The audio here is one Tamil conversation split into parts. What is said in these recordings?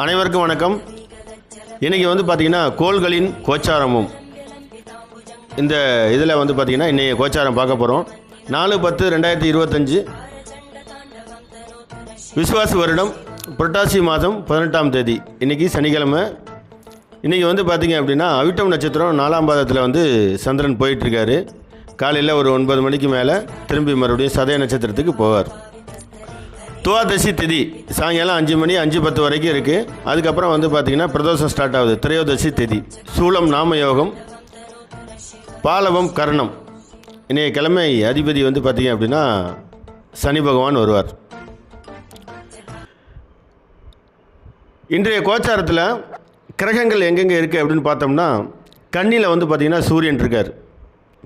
அனைவருக்கும் வணக்கம். இன்றைக்கி வந்து பார்த்திங்கன்னா கோள்களின் கோச்சாரமும். இந்த இதில் வந்து பார்த்திங்கன்னா இன்றைக்கி கோச்சாரம் பார்க்க போகிறோம் நாலு பத்து ரெண்டாயிரத்தி இருபத்தஞ்சி விசுவாச வருடம் புரட்டாசி மாதம் பதினெட்டாம் தேதி. இன்றைக்கி சனிக்கிழமை. இன்றைக்கி வந்து பார்த்திங்க அப்படின்னா அவிட்டம் நட்சத்திரம் நாலாம் பாதத்தில் வந்து சந்திரன் போயிட்டுருக்காரு காலையில் ஒரு ஒன்பது மணிக்கு மேலே திரும்பி மறுபடியும் சதய நட்சத்திரத்துக்கு போவார். துவாதசி திதி. சாயங்காலம் அஞ்சு மணி அஞ்சு பத்து வரைக்கும் இருக்குது அதுக்கப்புறம் வந்து பார்த்திங்கன்னா பிரதோஷம் ஸ்டார்ட் ஆகுது. திரையோதசி திதி. சூலம் நாமயோகம் பாலவம் கர்ணம். இன்றைய கிழமை அதிபதி வந்து பார்த்திங்க அப்படின்னா சனி பகவான் வருவார். இன்றைய கோச்சாரத்தில் கிரகங்கள் எங்கெங்கே இருக்குது அப்படின்னு பார்த்தோம்னா கண்ணியில் வந்து பார்த்திங்கன்னா சூரியன் இருக்கார்.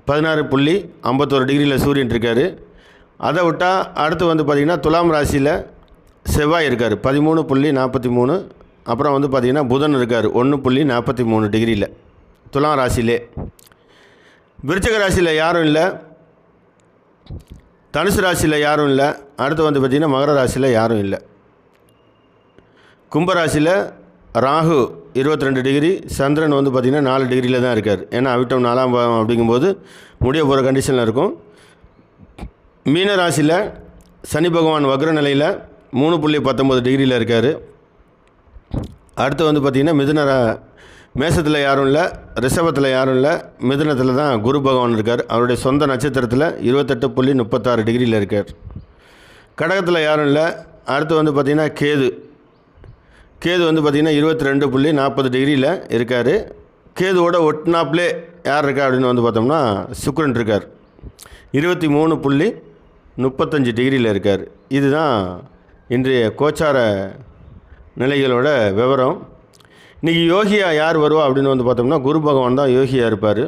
பதினாறு புள்ளி ஐம்பத்தோரு டிகிரியில் சூரியன் இருக்கார். அதை விட்டால் அடுத்து வந்து பார்த்திங்கன்னா துலாம் ராசியில் செவ்வாய் இருக்கார். பதிமூணு புள்ளி நாற்பத்தி மூணு. அப்புறம் வந்து பார்த்திங்கன்னா புதன் இருக்கார். ஒன்று புள்ளி நாற்பத்தி மூணு டிகிரியில். துலாம் ராசியிலே. விருச்சக ராசியில் யாரும் இல்லை. தனுசு ராசியில் யாரும் இல்லை. அடுத்து வந்து பார்த்திங்கன்னா மகர ராசியில் யாரும் இல்லை. கும்பராசியில் ராகு இருபத்தி ரெண்டு டிகிரி. சந்திரன் வந்து பார்த்திங்கன்னா நாலு டிகிரியில் தான் இருக்கார். ஏன்னா அவிட்டம் நாலாம் பாவம் அப்படிங்கும்போது முடிய போகிற கண்டிஷனில் இருக்கும். மீனராசியில் சனி பகவான் வக்ர நிலையில் மூணு புள்ளி பத்தொம்பது டிகிரியில் இருக்கார். அடுத்து வந்து பார்த்திங்கன்னா மிதுன மேசத்தில் யாரும் இல்லை ரிஷபத்தில் யாரும் இல்லை மிதுனத்தில் தான் குரு பகவான் இருக்கார். அவருடைய சொந்த நட்சத்திரத்தில் இருபத்தெட்டு புள்ளி முப்பத்தாறு டிகிரியில் இருக்கார். கடகத்தில் யாரும் இல்லை அடுத்து வந்து பார்த்திங்கன்னா கேது. கேது வந்து பார்த்திங்கன்னா இருபத்தி ரெண்டு புள்ளி நாற்பது டிகிரியில் இருக்கார். கேதுவோட ஒட்டுனாப்லே யார் இருக்கா அப்படின்னு வந்து பார்த்தோம்னா சுக்ரன் இருக்கார். இருபத்தி மூணு புள்ளி முப்பத்தஞ்சு டிகிரியில் இருக்கார். இதுதான் இன்றைய கோச்சார நிலைகளோட விவரம். இன்றைக்கி யோகியா யார் வருவா அப்படின்னு வந்து பார்த்தோம்னா குரு பகவான் தான் யோகியா இருப்பார்.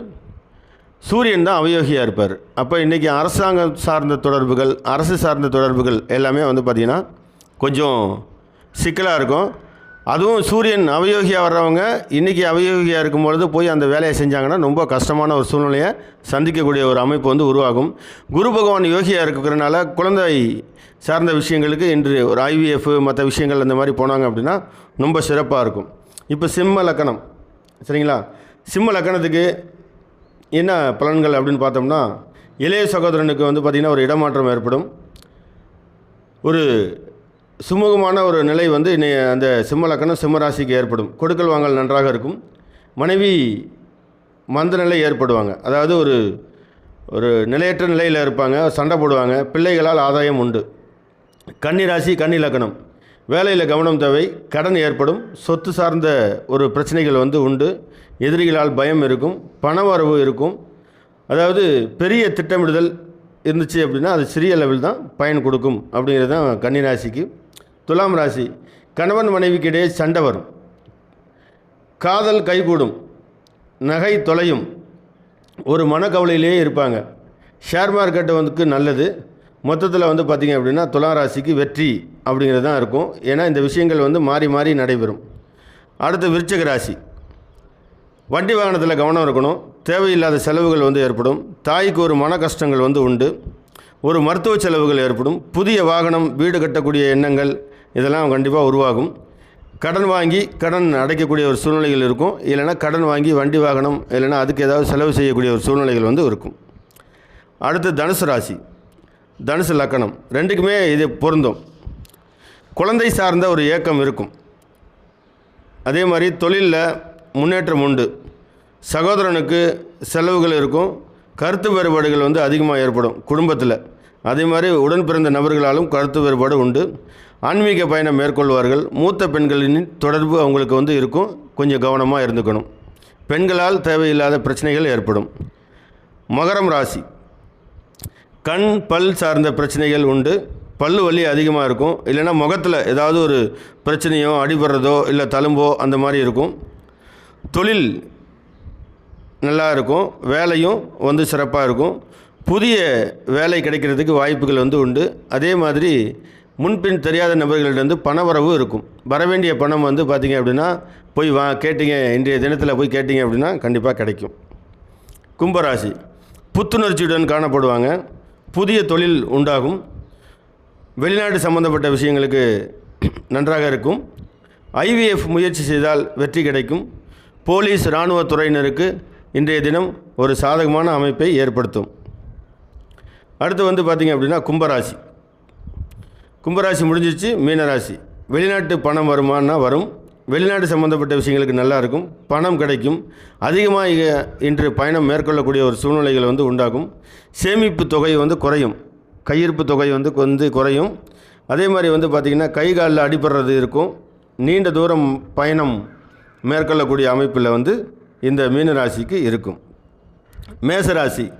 சூரியன் தான் அவயோகியாக இருப்பார். அப்போ இன்றைக்கி அரசாங்கம் சார்ந்த தொடர்புகள் அரசு சார்ந்த தொடர்புகள் எல்லாமே வந்து பார்த்திங்கன்னா கொஞ்சம் சிக்கலாக இருக்கும். அதுவும் சூரியன் அவயோகியாக வர்றவங்க இன்றைக்கி அவயோகியாக இருக்கும் பொழுது போய் அந்த வேலையை செஞ்சாங்கன்னா ரொம்ப கஷ்டமான ஒரு சூழ்நிலையை சந்திக்கக்கூடிய ஒரு அமைப்பு வந்து உருவாகும். குரு பகவான் யோகியாக இருக்கிறனால குழந்தை சார்ந்த விஷயங்களுக்கு இன்று ஒரு ஐவிஎஃப் மற்ற விஷயங்கள் அந்த மாதிரி போனாங்க அப்படின்னா ரொம்ப சிறப்பாக இருக்கும். இப்போ சிம்ம லக்கணம் சரிங்களா? சிம்ம லக்கணத்துக்கு என்ன பலன்கள் அப்படின்னு பார்த்தோம்னா இளைய சகோதரனுக்கு வந்து பார்த்திங்கன்னா ஒரு இடமாற்றம் ஏற்படும். ஒரு சுமூகமான ஒரு நிலை வந்து இன்னைய அந்த சிம்மலக்கணம் சிம்மராசிக்கு ஏற்படும். கொடுக்கல் வாங்கல் நன்றாக இருக்கும். மனைவி மந்த நிலை ஏற்படுவாங்க. அதாவது ஒரு ஒரு நிலையற்ற நிலையில் இருப்பாங்க சண்டை போடுவாங்க பிள்ளைகளால் ஆதாயம் உண்டு. கன்னி ராசி கன்னி லக்கணம். வேலையில் கவனம் தேவை கடன் ஏற்படும். சொத்து சார்ந்த ஒரு பிரச்சனைகள் வந்து உண்டு. எதிரிகளால் பயம் இருக்கும் பணவரவு இருக்கும். அதாவது பெரிய திட்டமிடுதல் இருந்துச்சு அப்படின்னா அது சிறிய லெவல் தான் பயன் கொடுக்கும் அப்படிங்கிறது தான் கன்னி ராசிக்கு. துலாம் ராசி கணவன் மனைவிக்கு இடையே சண்டை வரும். காதல் கைகூடும். நகை தொலையும். ஒரு மனக்கவலையிலேயே இருப்பாங்க. ஷேர் மார்க்கெட்டு வந்துக்கு நல்லது. மொத்தத்தில் வந்து பார்த்திங்க அப்படின்னா துலாம் ராசிக்கு வெற்றி அப்படிங்கிறது தான் இருக்கும். ஏன்னா இந்த விஷயங்கள் வந்து மாறி மாறி நடைபெறும். அடுத்து விருச்சக ராசி. வண்டி வாகனத்தில் கவனம் இருக்கணும். தேவையில்லாத செலவுகள் வந்து ஏற்படும். தாய்க்கு ஒரு மன கஷ்டங்கள் வந்து உண்டு. ஒரு மருத்துவ செலவுகள் ஏற்படும். புதிய வாகனம் வீடு கட்டக்கூடிய எண்ணங்கள் இதெல்லாம் கண்டிப்பாக உருவாகும். கடன் வாங்கி கடன் அடைக்கக்கூடிய ஒரு சூழ்நிலைகள் இருக்கும். இல்லைன்னா கடன் வாங்கி வண்டி வாகனம் இல்லைன்னா அதுக்கு ஏதாவது செலவு செய்யக்கூடிய ஒரு சூழ்நிலைகள் வந்து இருக்கும். அடுத்து தனுசு ராசி. தனுசு லக்கணம். ரெண்டுக்குமே இது பொருந்தும். குழந்தை சார்ந்த ஒரு ஏக்கம் இருக்கும். அதே மாதிரி தொழிலில் முன்னேற்றம் உண்டு. சகோதரனுக்கு செலவுகள் இருக்கும். கருத்து வேறுபாடுகள் வந்து அதிகமாக ஏற்படும் குடும்பத்தில். அதே மாதிரி உடன் பிறந்த நபர்களாலும் கருத்து வேறுபாடு உண்டு. ஆன்மீக பயணம் மேற்கொள்வார்கள். மூத்த பெண்களின் தொடர்பு அவங்களுக்கு வந்து இருக்கும். கொஞ்சம் கவனமாக இருந்துக்கணும். பெண்களால் தேவையில்லாத பிரச்சனைகள் ஏற்படும். மகரம் ராசி. கண் பல் சார்ந்த பிரச்சனைகள் உண்டு. பல்லு வலி அதிகமாக இருக்கும். இல்லைன்னா முகத்தில் ஏதாவது ஒரு பிரச்சனையோ அடிபடுறதோ இல்லை தழும்போ அந்த மாதிரி இருக்கும். தொழில் நல்லா இருக்கும். வேலையும் வந்து சிறப்பாக இருக்கும். புதிய வேலை கிடைக்கிறதுக்கு வாய்ப்புகள் வந்து உண்டு. அதே மாதிரி முன்பின் தெரியாத நபர்களிடம் பணவரவு இருக்கும். வரவேண்டிய பணம் வந்து பார்த்திங்க அப்படின்னா போய் வா கேட்டிங்க இன்றைய தினத்தில் போய் கேட்டிங்க அப்படின்னா கண்டிப்பாக கிடைக்கும். கும்பராசி புத்துணர்ச்சியுடன் காணப்படுவாங்க. புதிய தொழில் உண்டாகும். வெளிநாடு சம்பந்தப்பட்ட விஷயங்களுக்கு நன்றாக இருக்கும். ஐவிஎஃப் முயற்சி செய்தால் வெற்றி கிடைக்கும். போலீஸ் இராணுவ துறையினருக்கு இன்றைய தினம் ஒரு சாதகமான அமைப்பை ஏற்படுத்தும். அடுத்து வந்து பார்த்திங்க அப்படின்னா கும்பராசி. கும்பராசி முடிஞ்சிச்சு மீனராசி. வெளிநாட்டு பணம் வருமானா வரும். வெளிநாடு சம்மந்தப்பட்ட விஷயங்களுக்கு நல்லாயிருக்கும் பணம் கிடைக்கும். அதிகமாக இன்று பயணம் மேற்கொள்ளக்கூடிய ஒரு சூழ்நிலைகள் வந்து உண்டாகும். சேமிப்பு தொகை வந்து குறையும். கையிருப்பு தொகை வந்து வந்து குறையும். அதே மாதிரி வந்து பார்த்திங்கன்னா கை காலில் அடிபடுறது இருக்கும். நீண்ட தூரம் பயணம் மேற்கொள்ளக்கூடிய அமைப்பில் வந்து இந்த மீனராசிக்கு இருக்கும். மேசராசி.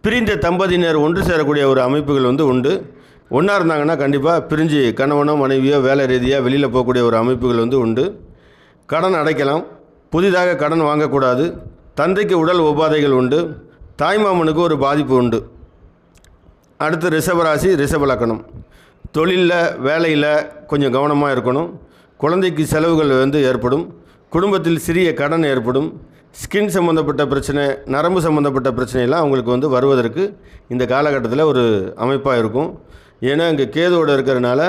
பிரிந்த தம்பதியினர் ஒன்று சேரக்கூடிய ஒரு அமைப்புகள் வந்து உண்டு. ஒன்றா இருந்தாங்கன்னா கண்டிப்பாக பிரிஞ்சு கணவனோ மனைவியோ வேலை ரீதியாக வெளியில் போகக்கூடிய ஒரு அமைப்புகள் வந்து உண்டு. கடன் அடைக்கலாம். புதிதாக கடன் வாங்கக்கூடாது. தந்தைக்கு உடல் உபாதைகள் உண்டு. தாய்மாமனுக்கு ஒரு பாதிப்பு உண்டு. அடுத்து ரிஷபராசி ரிஷபலக்கணம் தொழிலில் வேலையில் கொஞ்சம் கவனமாக இருக்கணும். குழந்தைக்கு செலவுகள் வந்து ஏற்படும். குடும்பத்தில் சிறிய கடன் ஏற்படும். ஸ்கின் சம்மந்தப்பட்ட பிரச்சனை நரம்பு சம்மந்தப்பட்ட பிரச்சனையெல்லாம் அவங்களுக்கு வந்து வருவதற்கு இந்த காலகட்டத்தில் ஒரு அமைப்பாக இருக்கும். ஏன்னா இங்கே கேதுவோடு இருக்கிறனால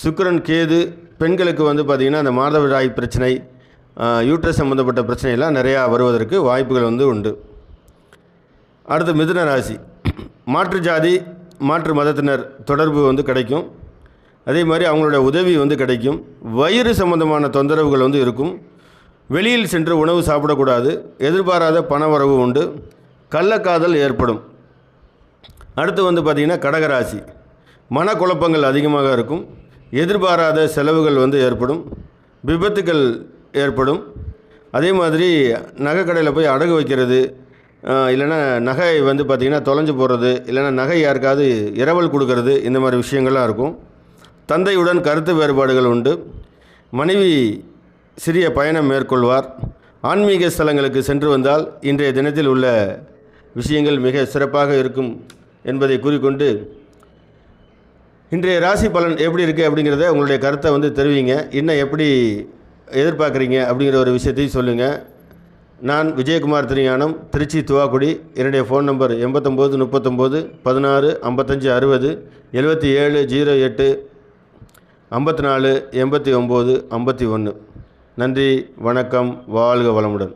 சுக்கரன் கேது பெண்களுக்கு வந்து பார்த்திங்கன்னா அந்த மாதவிடாய் பிரச்சனை யூட்ரஸ் சம்மந்தப்பட்ட பிரச்சனையெல்லாம் நிறையா வருவதற்கு வாய்ப்புகள் வந்து உண்டு. அடுத்து மிதுன ராசி. மாற்று ஜாதி மாற்று மதத்தினர் தொடர்பு வந்து கிடைக்கும். அதே மாதிரி அவங்களோட உதவி வந்து கிடைக்கும். வயிறு சம்பந்தமான தொந்தரவுகள் வந்து இருக்கும். வெளியில் சென்று உணவு சாப்பிடக்கூடாது. எதிர்பாராத பணவரவு உண்டு. கள்ளக்காதல் ஏற்படும். அடுத்து வந்து பார்த்திங்கன்னா கடகராசி. மனக்குழப்பங்கள் அதிகமாக இருக்கும். எதிர்பாராத செலவுகள் வந்து ஏற்படும். விபத்துக்கள் ஏற்படும். அதே மாதிரி நகை கடையில் போய் அடகு வைக்கிறது இல்லைன்னா நகை வந்து பார்த்திங்கன்னா தொலைஞ்சு போகிறது இல்லைன்னா நகை யாருக்காவது இரவல் கொடுக்கறது இந்த மாதிரி விஷயங்கள்லாம் இருக்கும். தந்தையுடன் கருத்து வேறுபாடுகள் உண்டு. மனைவி சிறிய பயணம் மேற்கொள்வார். ஆன்மீக ஸ்தலங்களுக்கு சென்று வந்தால் இன்றைய தினத்தில் உள்ள விஷயங்கள் மிக சிறப்பாக இருக்கும் என்பதை கூறிக்கொண்டு இன்றைய ராசி பலன் எப்படி இருக்குது அப்படிங்கிறத உங்களுடைய கருத்தை வந்து தெரிவிங்க. இன்னும் எப்படி எதிர்பார்க்குறீங்க அப்படிங்கிற ஒரு விஷயத்தையும் சொல்லுங்கள் நான் விஜயகுமார் திருஞானம் திருச்சி துவாக்குடி. என்னுடைய ஃபோன் நம்பர் எண்பத்தொம்போது முப்பத்தொம்போது பதினாறு ஐம்பத்தஞ்சு அறுபது எழுபத்தி ஏழு ஜீரோ எட்டு ஐம்பத்தி நாலு எண்பத்தி ஒம்பது ஐம்பத்தி ஒன்று. நன்றி வணக்கம் வாழ்க வளமுடன்.